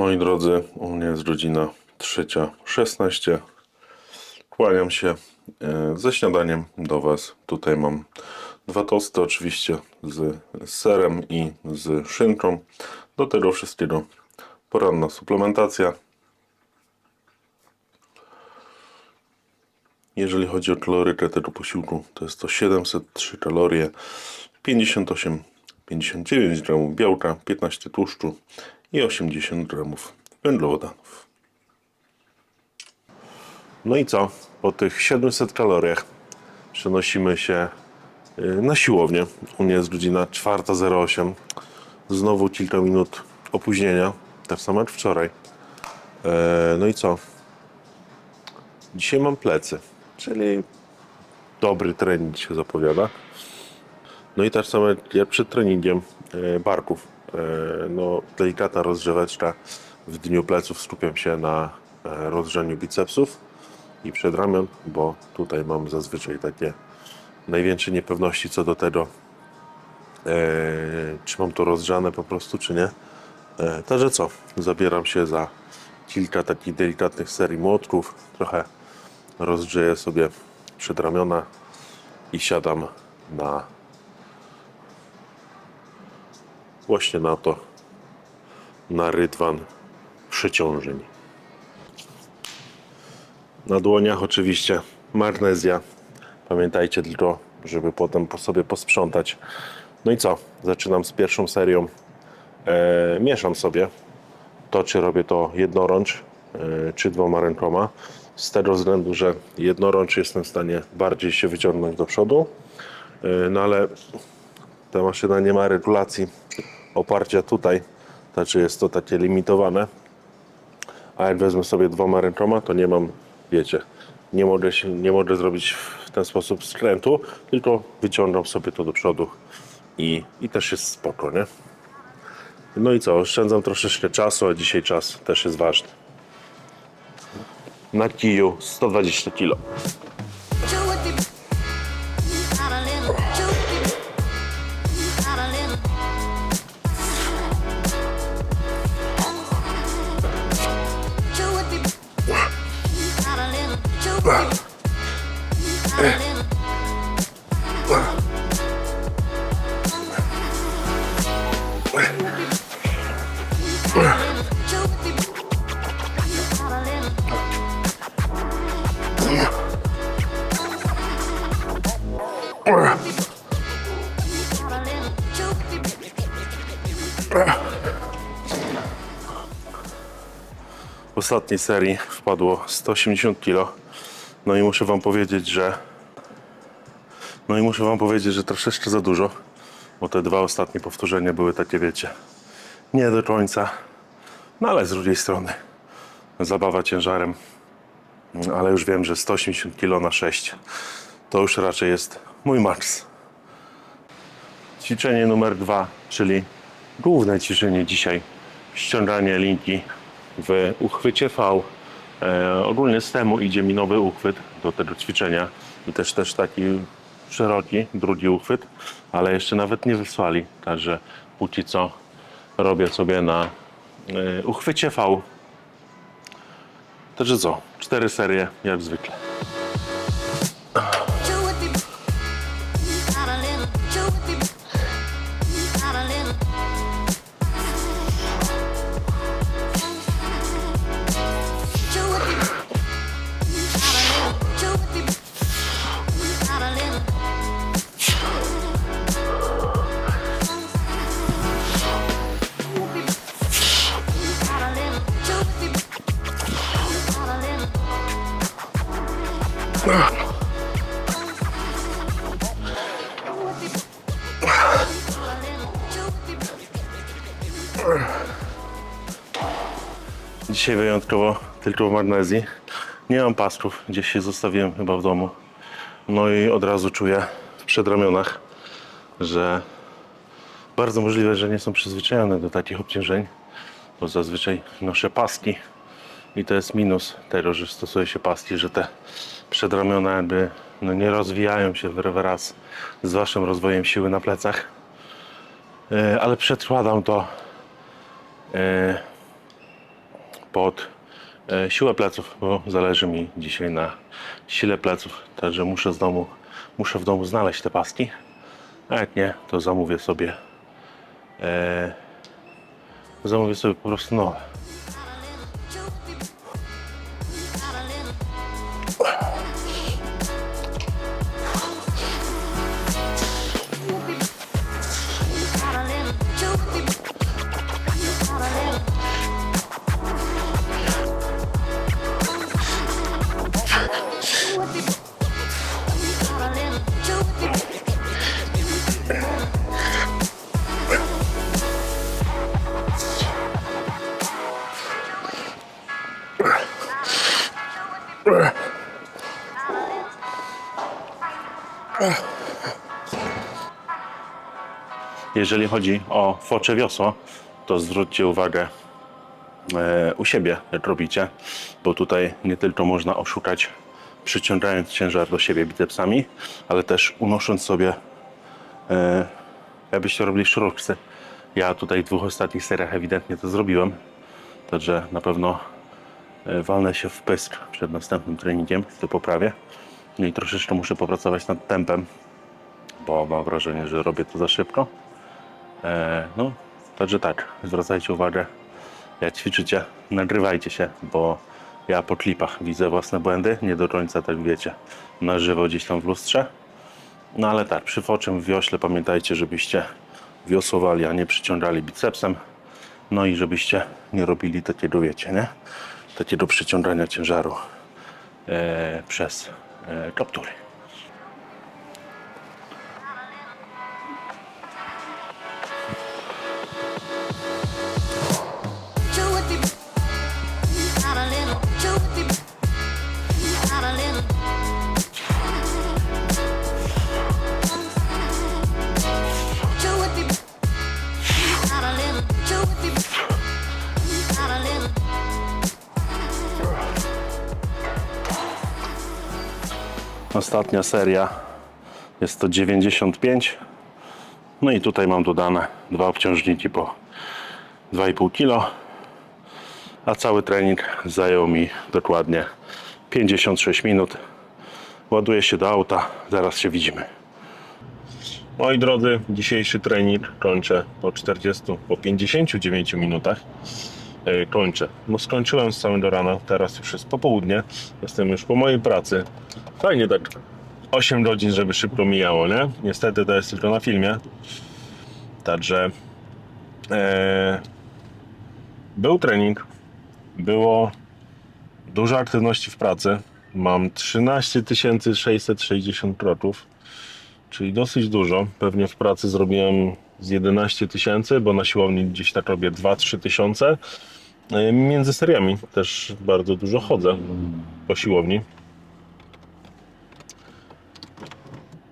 Moi drodzy, u mnie jest godzina trzecia 16. Kłaniam się e, ze śniadaniem do Was. Tutaj mam dwa tosty oczywiście z serem i z szynką. Do tego wszystkiego poranna suplementacja. Jeżeli chodzi o kalorykę tego posiłku, to jest to 703 kalorie, 58, 59 gramów białka, 15 tłuszczu i 80 gramów węglowodanów. No i co? Po tych 700 kaloriach przenosimy się y, na siłownię. U mnie jest godzina 4.08. Znowu kilka minut opóźnienia, tak samo jak wczoraj. E, No i co? Dzisiaj mam plecy, czyli dobry trening się zapowiada. No i tak samo jak przed treningiem e, barków. E, No, delikatna rozgrzeweczka w dniu pleców. Skupiam się na e, rozgrzaniu bicepsów i przedramion, bo tutaj mam zazwyczaj takie największe niepewności co do tego, e, czy mam to rozgrzane po prostu, czy nie. Także co, zabieram się za kilka takich delikatnych serii młotków, trochę rozgrzeję sobie przedramiona i siadam na właśnie na to, na rydwan przeciążeń. Na dłoniach oczywiście magnezja. Pamiętajcie tylko, żeby potem po sobie posprzątać. No i co? Zaczynam z pierwszą serią. E, mieszam sobie to, czy robię to jednorącz, e, czy dwoma rękoma. Z tego względu, że jednorącz jestem w stanie bardziej się wyciągnąć do przodu, e, no ale ta maszyna nie ma regulacji oparcia tutaj, znaczy jest to takie limitowane. A jak wezmę sobie dwoma rękoma, to nie mam, wiecie, nie mogę, się, nie mogę zrobić w ten sposób skrętu, tylko wyciągam sobie to do przodu i, i też jest spoko, nie? No i co, oszczędzam troszeczkę czasu, a dzisiaj czas też jest ważny. Na kiju 120 kg. W ostatniej serii wpadło 180 kg. No i muszę wam powiedzieć, że no i muszę wam powiedzieć, że troszeczkę za dużo, bo te dwa ostatnie powtórzenia były takie, wiecie, nie do końca. No ale z drugiej strony zabawa ciężarem. Ale już wiem, że 180 kg na 6 to już raczej jest mój maks. Ćwiczenie numer dwa, czyli główne ćwiczenie dzisiaj. Ściąganie linki w uchwycie V. E, ogólnie z temu idzie mi nowy uchwyt do tego ćwiczenia i też też taki szeroki, drugi uchwyt, ale jeszcze nawet nie wysłali. Także póki co robię sobie na e, uchwycie V. Także co? Cztery serie jak zwykle. Dzisiaj wyjątkowo tylko w magnezji. Nie mam pasków, gdzieś się zostawiłem chyba w domu. No i od razu czuję w przedramionach, że bardzo możliwe, że nie są przyzwyczajone do takich obciążeń, bo zazwyczaj noszę paski i to jest minus tego, że stosuje się paski, że te przedramiona jakby no nie rozwijają się wraz z waszym rozwojem siły na plecach. E, Ale przedkładam to e, pod e, siłę pleców, bo zależy mi dzisiaj na sile pleców, także muszę z domu, muszę w domu znaleźć te paski, a jak nie, to zamówię sobie e, zamówię sobie po prostu nowe. Jeżeli chodzi o focze wiosło, to zwróćcie uwagę e, u siebie, jak robicie, bo tutaj nie tylko można oszukać przyciągając ciężar do siebie bicepsami, ale też unosząc sobie, e, jakbyście robili szurówce. Ja tutaj w dwóch ostatnich seriach ewidentnie to zrobiłem, także na pewno e, walnę się w pysk przed następnym treningiem, to poprawię. No i troszeczkę muszę popracować nad tempem, bo mam wrażenie, że robię to za szybko. E, no, także tak, zwracajcie uwagę, jak ćwiczycie, nagrywajcie się, bo ja po klipach widzę własne błędy, nie do końca tak wiecie, na żywo gdzieś tam w lustrze. No ale tak, przy foczym w wiośle pamiętajcie, żebyście wiosłowali, a nie przyciągali bicepsem. No i żebyście nie robili takiego, wiecie, nie? Takiego przyciągania ciężaru e, przez e, kaptury. Ostatnia seria jest to 95. No i tutaj mam dodane dwa obciążniki po 2,5 kg. A cały trening zajął mi dokładnie 56 minut. Ładuję się do auta, zaraz się widzimy. Moi drodzy, dzisiejszy trening kończę po 40, po 59 minutach. E, Kończę. No skończyłem z całym do rana, teraz już jest popołudnie. Jestem już po mojej pracy. Fajnie tak 8 godzin, żeby szybko mijało, nie? Niestety to jest tylko na filmie. Także e, był trening, było dużo aktywności w pracy. Mam 13 660 kroków, czyli dosyć dużo. Pewnie w pracy zrobiłem z 11 tysięcy, bo na siłowni gdzieś tak robię 2-3 tysiące. E, Między seriami też bardzo dużo chodzę po siłowni.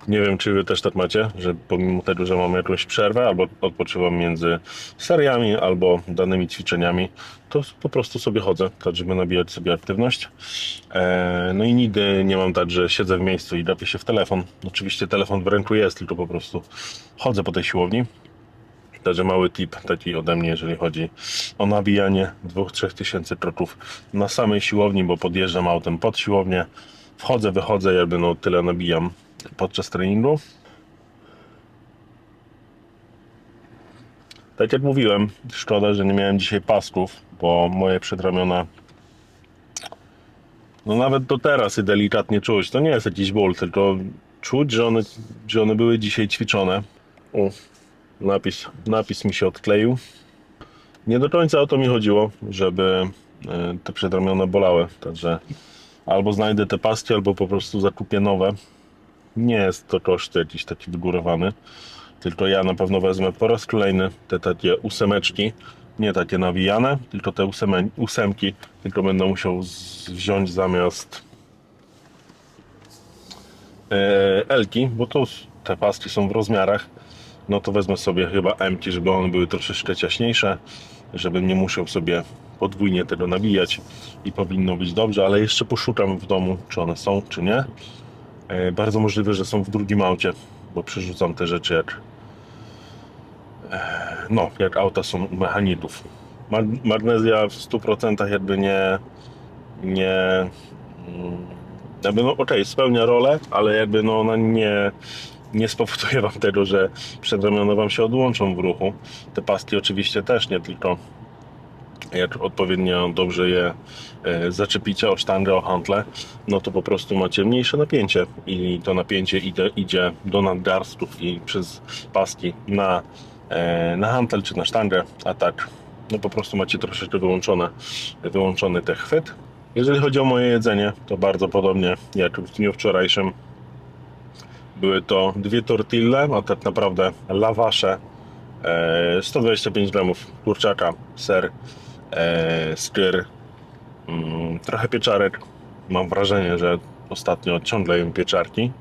Nie wiem, czy wy też tak macie, że pomimo tego, że mam jakąś przerwę, albo odpoczywam między seriami, albo danymi ćwiczeniami, to po prostu sobie chodzę, tak żeby nabijać sobie aktywność. E, no i nigdy nie mam tak, że siedzę w miejscu i gapię się w telefon. Oczywiście telefon w ręku jest, tylko po prostu chodzę po tej siłowni. Także mały tip taki ode mnie, jeżeli chodzi o nabijanie 2-3 tysięcy kroków na samej siłowni, bo podjeżdżam autem pod siłownię, wchodzę, wychodzę, jakby no tyle nabijam podczas treningu. Tak jak mówiłem, szkoda, że nie miałem dzisiaj pasków, bo moje przedramiona no nawet do teraz i delikatnie czuć. To nie jest jakiś ból, tylko czuć, że one, że one były dzisiaj ćwiczone. O, napis, napis mi się odkleił. Nie do końca o to mi chodziło, żeby e, te przedramiona bolały. Także albo znajdę te paski, albo po prostu zakupię nowe. Nie jest to koszt jakiś taki wygórowany. Tylko ja na pewno wezmę po raz kolejny te takie ósemeczki. Nie takie nawijane, tylko te óseme, ósemki. Tylko będę musiał z, wziąć zamiast e, Elki, bo to te paski są w rozmiarach. No to wezmę sobie chyba Mki, żeby one były troszeczkę ciaśniejsze, żebym nie musiał sobie podwójnie tego nabijać i powinno być dobrze, ale jeszcze poszukam w domu, czy one są, czy nie. E, Bardzo możliwe, że są w drugim aucie, bo przerzucam te rzeczy jak e, no, jak auta są u mechaników. Magnezja w 100% jakby nie, nie, mm, jakby no okej, spełnia rolę, ale jakby no ona nie, nie spowoduje wam tego, że przedramiona wam się odłączą w ruchu. Te paski oczywiście też nie, tylko jak odpowiednio dobrze je e, zaczepicie o sztangę, o hantle, no to po prostu macie mniejsze napięcie i to napięcie idzie, idzie do nadgarstków i przez paski na, e, na hantel czy na sztangę, a tak no po prostu macie troszeczkę wyłączone, wyłączony ten chwyt. Jeżeli chodzi o moje jedzenie, to bardzo podobnie jak w dniu wczorajszym. Były to dwie tortille, a tak naprawdę lawasze, e, 125 gramów kurczaka, ser, e, skyr, mm, trochę pieczarek. Mam wrażenie, że ostatnio ciągle jem pieczarki.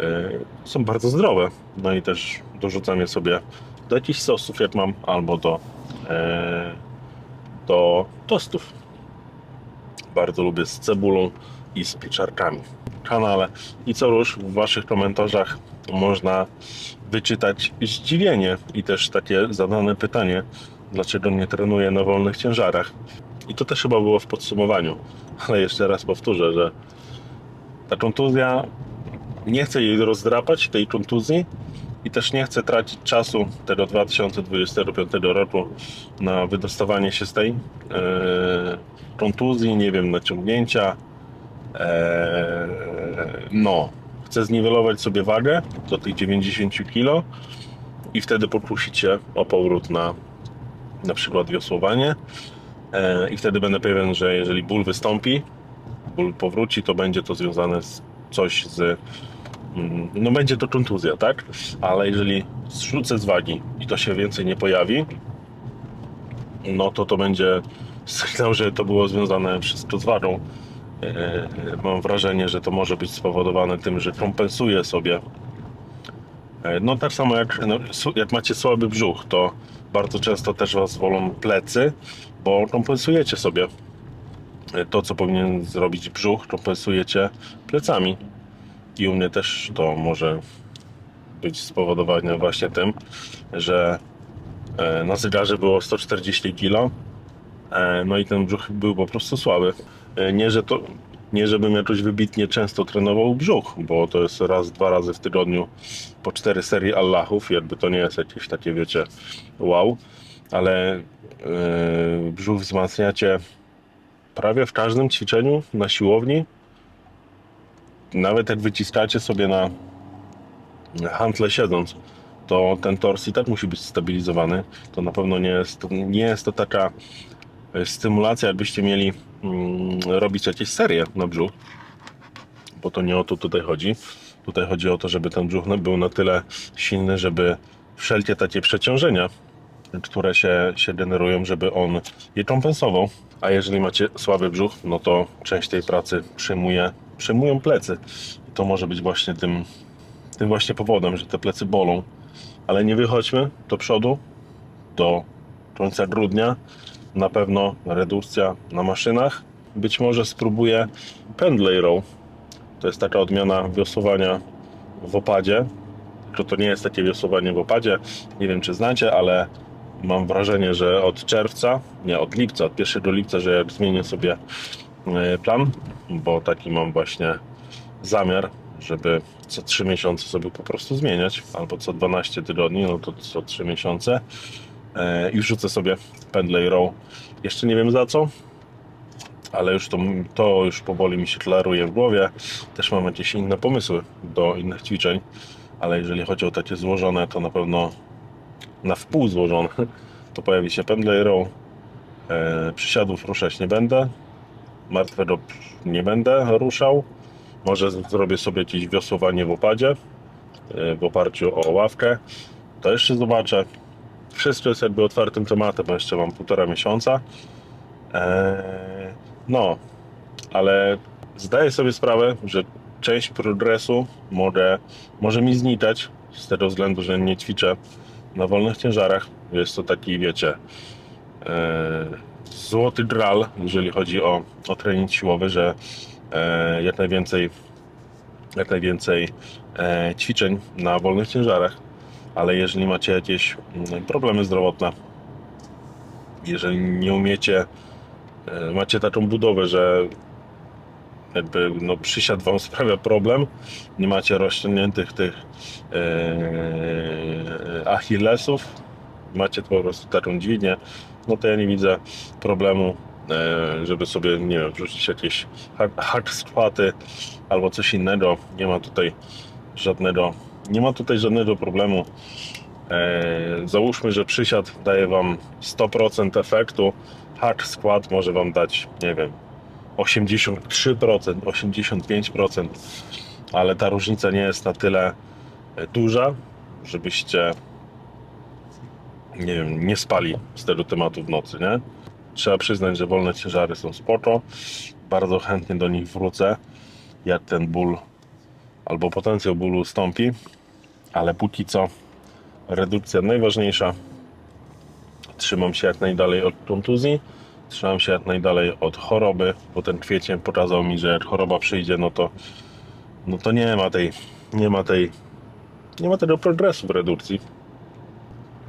E, są bardzo zdrowe. No i też dorzucam je sobie do jakichś sosów, jak mam, albo do, e, do tostów. Bardzo lubię z cebulą i z pieczarkami. Kanale i co już w Waszych komentarzach można wyczytać zdziwienie i też takie zadane pytanie, dlaczego nie trenuję na wolnych ciężarach. I to też chyba było w podsumowaniu, ale jeszcze raz powtórzę, że ta kontuzja, nie chcę jej rozdrapać, tej kontuzji i też nie chcę tracić czasu tego 2025 roku na wydostawanie się z tej e, kontuzji, nie wiem, naciągnięcia. E, no, chcę zniwelować sobie wagę do tych 90 kg i wtedy pokusić się o powrót na na przykład wiosłowanie e, i wtedy będę pewien, że jeżeli ból wystąpi, ból powróci, to będzie to związane z coś z mm, no będzie to kontuzja, tak? Ale jeżeli zrzucę z wagi i to się więcej nie pojawi, no to to będzie sygnał, że to było związane wszystko z wagą. E, Mam wrażenie, że to może być spowodowane tym, że kompensuję sobie E, No tak samo jak, no, jak macie słaby brzuch, to bardzo często też Was wolą plecy, bo kompensujecie sobie to, co powinien zrobić brzuch, kompensujecie plecami. I u mnie też to może być spowodowane właśnie tym, że e, na zegarze było 140 kg, e, no i ten brzuch był po prostu słaby. E, Nie, że to, nie żebym jakoś wybitnie często trenował brzuch, bo to jest raz, dwa razy w tygodniu po cztery serii Allahów, jakby to nie jest jakieś takie, wiecie, wow, ale yy, brzuch wzmacniacie prawie w każdym ćwiczeniu na siłowni. Nawet jak wyciskacie sobie na hantle siedząc, to ten tors i tak musi być stabilizowany. To na pewno nie jest, nie jest to taka stymulacja, jakbyście mieli mm, robić jakieś serie na brzuch, bo to nie o to tutaj chodzi. Tutaj chodzi o to, żeby ten brzuch no, był na tyle silny, żeby wszelkie takie przeciążenia, które się, się generują, żeby on je kompensował. A jeżeli macie słaby brzuch, no to część tej pracy przyjmuje, przyjmują plecy. I to może być właśnie tym, tym właśnie powodem, że te plecy bolą. Ale nie wychodźmy do przodu, do końca grudnia. Na pewno redukcja na maszynach. Być może spróbuję pendlay row. To jest taka odmiana wiosłowania w opadzie. Tylko to nie jest takie wiosłowanie w opadzie. Nie wiem, czy znacie, ale mam wrażenie, że od czerwca, nie, od lipca, od 1 lipca, że jak zmienię sobie e, plan, bo taki mam właśnie zamiar, żeby co 3 miesiące sobie po prostu zmieniać, albo co 12 tygodni, no to co 3 miesiące i wrzucę sobie pendlay row. Jeszcze nie wiem za co, ale już to, to już powoli mi się klaruje w głowie. Też mam jakieś inne pomysły do innych ćwiczeń, ale jeżeli chodzi o takie złożone, to na pewno na wpół złożone, to pojawi się pendlay row. E, przysiadów ruszać nie będę, martwego nie będę ruszał. Może zrobię sobie jakieś wiosłowanie w opadzie, e, w oparciu o ławkę. To jeszcze zobaczę. Wszystko jest jakby otwartym tematem, bo jeszcze mam półtora miesiąca. Eee, no, ale zdaję sobie sprawę, że część progresu może, może mi znikać z tego względu, że nie ćwiczę na wolnych ciężarach. Jest to taki, wiecie, eee, złoty gral, jeżeli chodzi o, o trening siłowy, że eee, jak najwięcej, jak najwięcej ćwiczeń na wolnych ciężarach. Ale jeżeli macie jakieś mm, problemy zdrowotne, jeżeli nie umiecie, e, macie taką budowę, że jakby no, przysiad wam sprawia problem, nie macie rozciągniętych tych e, achillesów, macie po prostu taką dźwignię, no to ja nie widzę problemu, e, żeby sobie, nie wiem, wrzucić jakieś hard, hard squaty albo coś innego. Nie ma tutaj żadnego, nie ma tutaj żadnego problemu. E, załóżmy, że przysiad daje Wam 100% efektu, hard squat może Wam dać, nie wiem, 83%, 85%, ale ta różnica nie jest na tyle e, duża, żebyście nie wiem, nie spali z tego tematu w nocy, nie? Trzeba przyznać, że wolne ciężary są spoko. Bardzo chętnie do nich wrócę, jak ten ból albo potencjał bólu ustąpi, ale póki co redukcja najważniejsza. Trzymam się jak najdalej od kontuzji, trzymam się jak najdalej od choroby, bo ten kwiecień pokazał mi, że jak choroba przyjdzie, no to, no to nie ma tej, nie ma tej, nie ma tego progresu w redukcji.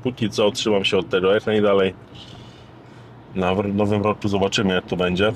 Póki co trzymam się od tego jak najdalej. Na nowym roku zobaczymy jak to będzie.